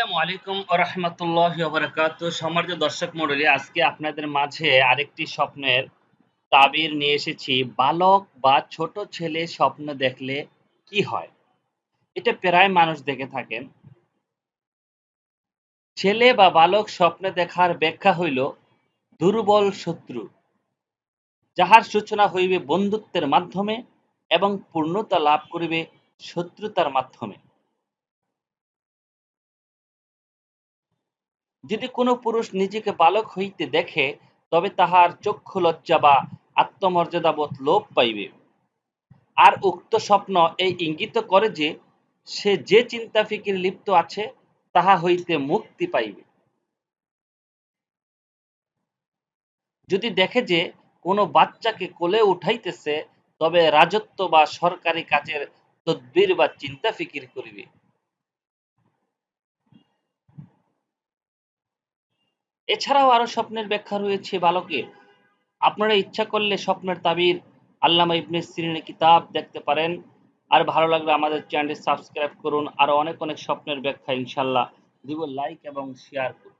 আসসালামু আলাইকুম রহমতুল্লাহ বরকাত। সম্মানিত দর্শক মন্ডলী আজকে আপনাদের মাঝে আরেকটি স্বপ্নের তাবির নিয়ে এসেছি। বালক বা ছোট ছেলে স্বপ্ন দেখলে কি হয়? এটা প্রায় মানুষ দেখে থাকেন ছেলে বা বালক স্বপ্নে দেখার ব্যাখ্যা হইল দুর্বল শত্রু, যাহার সূচনা হইবে বন্ধুত্বের মাধ্যমে এবং পূর্ণতা লাভ করিবে শত্রুতার মাধ্যমে। যদি কোনো পুরুষ নিজেকে বালক হইতে দেখে, তবে তাহার চক্ষু লজ্জা বা আত্মমর্যাদাবোধ লোপ পাইবে। আর উক্ত স্বপ্ন এই ইঙ্গিত করে যে, সে যে চিন্তা ফিকির লিপ্ত আছে, তাহা হইতে মুক্তি পাইবে। যদি দেখে যে, কোনো বাচ্চাকে কোলে উঠাইতেছে, তবে রাজত্ব বা সরকারি কাজের তদ্বির বা চিন্তা ফিকির করিবে। এছাড়াও আরও স্বপ্নের ব্যাখ্যা রয়েছে বালকের। আপনারা ইচ্ছা করলে স্বপ্নের তাবির আল্লামা ইবনে সিরিনের কিতাব দেখতে পারেন। আর ভালো লাগলে আমাদের চ্যানেলটি সাবস্ক্রাইব করুন। আরও অনেক অনেক স্বপ্নের ব্যাখ্যা ইনশাল্লাহ। দিব লাইক এবং শেয়ার করুন।